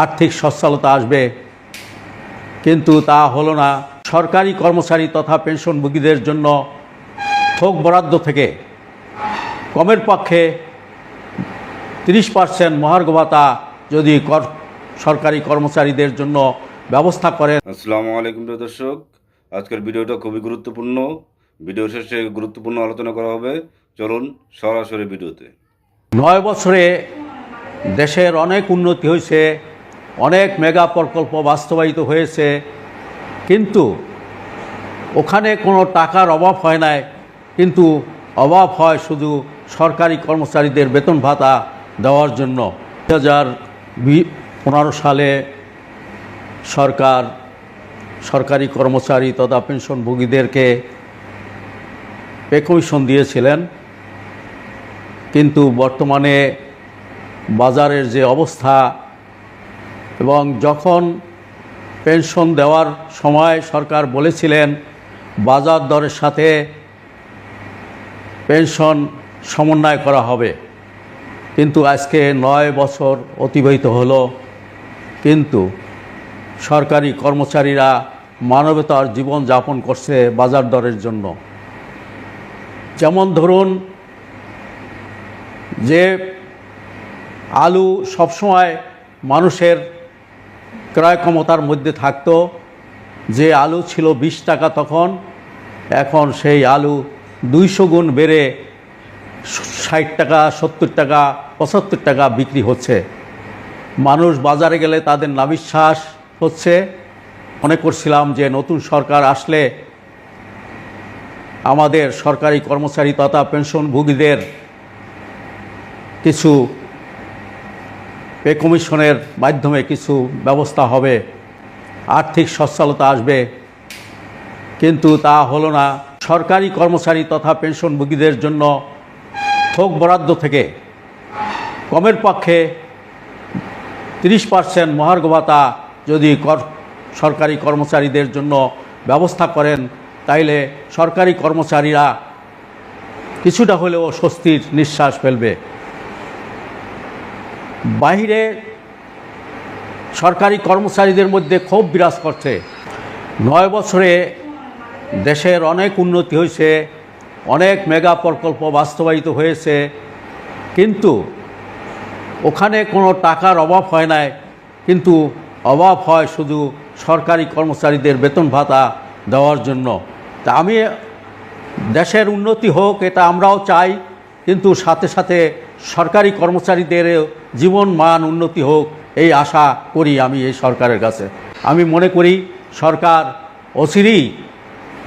আর্থিক সচ্ছলতা আসবে। কিন্তু তা হলো না। সরকারি কর্মচারী তথা পেনশনভোগীদের জন্য থোক বরাদ্দ থেকে কমের পক্ষে তিরিশ পার্সেন্ট মহার্ঘ ভাতা যদি কর সরকারি কর্মচারীদের জন্য ব্যবস্থা করেন। আসসালামু আলাইকুম দর্শক। আজকের ভিডিওটা খুবই গুরুত্বপূর্ণ। ভিডিও শেষে গুরুত্বপূর্ণ আলোচনা করা হবে। চলুন সরাসরি ভিডিওতে। নয় বছরে দেশের অনেক উন্নতি হয়েছে। অনেক মেগা প্রকল্প বাস্তবায়িত হয়েছে, কিন্তু ওখানে কোনো টাকার অভাব হয় নাই, কিন্তু অভাব হয় শুধু সরকারি কর্মচারীদের বেতন ভাতা দেওয়ার জন্য। দু হাজার পনেরো সালে সরকার, সরকারি কর্মচারী তথা পেনশনভোগীদেরকে পে কমিশন দিয়েছিলেন, কিন্তু বর্তমানে বাজারের যে অবস্থা এবং যখন পেনশন দেওয়ার সময় সরকার বলেছিলেন, বাজার দরের সাথে পেনশন সমন্বয় করা হবে। কিন্তু আজকে নয় বছর অতিবাহিত হলো। কিন্তু সরকারি কর্মচারীরা মানবতার জীবন যাপন করছে বাজার দরের জন্য। যেমন ধরুন, যে আলু সবসময় মানুষের ক্রয় ক্ষমতার মধ্যে থাকতো। যে আলু ছিল বিশ টাকা তখন, এখন সেই আলু দুইশো গুণ বেড়ে ষাট টাকা, সত্তর টাকা, পঁচাত্তর টাকা বিক্রি হচ্ছে। মানুষ বাজারে গেলে তাদের নাবিশ্বাস হচ্ছে। মনে করছিলাম যে নতুন সরকার আসলে আমাদের সরকারি কর্মচারী তথা পেনশনভোগীদের কিছু পে কমিশনের মাধ্যমে কিছু ব্যবস্থা হবে। আর্থিক সচ্ছলতা আসবে। কিন্তু তা হলো না। সরকারি কর্মচারী তথা পেনশনভোগীদের জন্য থোক বরাদ্দ থেকে কমের পক্ষে তিরিশ পার্সেন্ট মহার্ঘ ভাতা যদি কর, সরকারি কর্মচারীদের জন্য ব্যবস্থা করেন, তাইলে সরকারি কর্মচারীরা কিছুটা হলেও স্বস্তির নিঃশ্বাস ফেলবে। বাহিরে সরকারি কর্মচারীদের মধ্যে ক্ষোভ বিরাজ করছে। নয় বছরে দেশের অনেক উন্নতি হয়েছে, অনেক মেগা প্রকল্প বাস্তবায়িত হয়েছে, কিন্তু ওখানে কোনো টাকার অভাব হয় নাই, কিন্তু অভাব হয় শুধু সরকারি কর্মচারীদের বেতন ভাতা দেওয়ার জন্য। তা আমি দেশের উন্নতি হোক, এটা আমরাও চাই। কিন্তু সাথে সাথে সরকারি কর্মচারীদের জীবন মান উন্নতি হোক, এই আশা করি আমি এই সরকারের কাছে। আমি মনে করি সরকার অচিরেই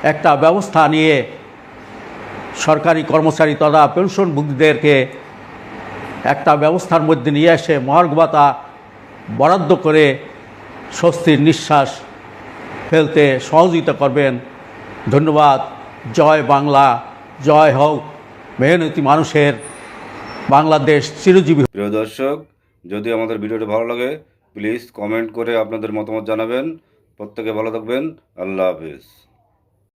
একটা ব্যবস্থা নিয়ে সরকারি কর্মচারী তথা পেনশনভোগীদেরকে একটা ব্যবস্থার মধ্যে নিয়ে এসে ভাতা বরাদ্দ করে স্বস্তির নিঃশ্বাস ফেলতে সহযোগিতা করবেন। ধন্যবাদ। জয় বাংলা। জয় হোক। মেহনতি মানুষের বাংলাদেশ চিরজীবী প্রিয় দর্শক, যদি আমাদের ভিডিওটি ভালো লাগে প্লিজ কমেন্ট করে আপনাদের মতামত জানাবেন। প্রত্যেকে ভালো থাকবেন। আল্লাহ হাফিজ।